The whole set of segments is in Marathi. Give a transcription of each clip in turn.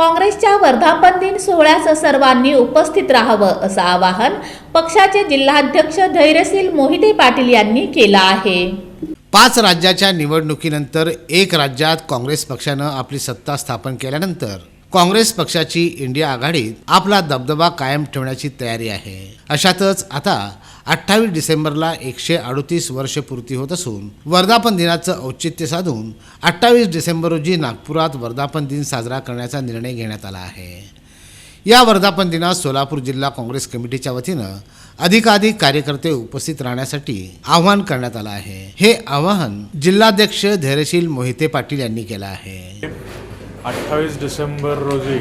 काँग्रेसच्या वर्धापन दिन सोहळ्यास सर्वांनी उपस्थित राहावं असं आवाहन पक्षाचे जिल्हाध्यक्ष धैर्यशील मोहिते पाटील यांनी केलं आहे. पाच राज्याच्या निवडणुकीनंतर एक राज्यात काँग्रेस पक्षानं आपली सत्ता स्थापन केल्यानंतर काँग्रेस पक्षाची इंडिया आघाडीत आपला दबदबा कायम ठेवण्याची तयारी आहे. अशातच आता अठ्ठावीस डिसेंबरला एकशे अडोतीस वर्ष पूर्ती होत असून वर्धापन दिनाचं औचित्य साधून अठ्ठावीस डिसेंबर रोजी नागपुरात वर्धापन दिन साजरा करण्याचा निर्णय घेण्यात आला आहे. या वर्धापन दिनात सोलापूर जिल्हा काँग्रेस कमिटीच्या वतीनं अधिकाधिक कार्यकर्ते उपस्थित राहण्यासाठी आवाहन करण्यात आलं आहे. हे आवाहन जिल्हाध्यक्ष धैर्यशील मोहिते पाटील यांनी केलं आहे. अठ्ठावीस डिसेंबर रोजी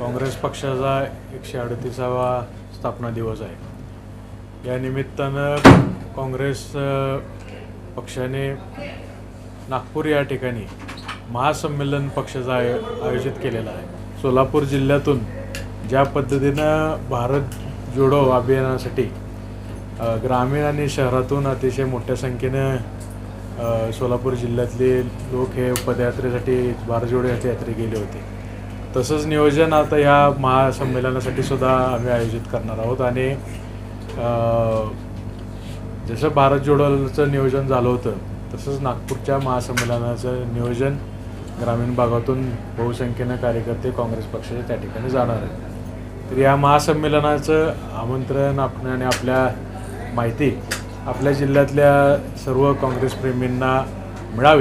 काँग्रेस पक्षाचा एकशे अडतीसावा स्थापना दिवस आहे. या निमित्तानं काँग्रेस पक्षाने नागपूर या ठिकाणी महासंमेलन पक्षाचं आय आयोजित केलेलं आहे. सोलापूर जिल्ह्यातून ज्या पद्धतीनं भारत जोडो अभियानासाठी ग्रामीण आणि शहरातून अतिशय मोठ्या संख्येनं सोलापूर जिल्ह्यातले लोक हे पदयात्रेसाठी भारत जोडो यात्रे यात्रे गेले होते. तसंच नियोजन आता ह्या महासंमेलनासाठी सुद्धा आम्ही आयोजित करणार आहोत आणि जसं भारत जोडोचं नियोजन झालं होतं तसंच नागपूरच्या महासंमेलनाचं नियोजन ग्रामीण भागातून बहुसंख्येनं कार्यकर्ते काँग्रेस पक्षाचे त्या ठिकाणी जाणार आहेत. तर या महासंमेलनाचं आमंत्रण आपण आणि आपल्या माहिती आपल्या जिल्ह्यातल्या सर्व काँग्रेसप्रेमींना मिळावी.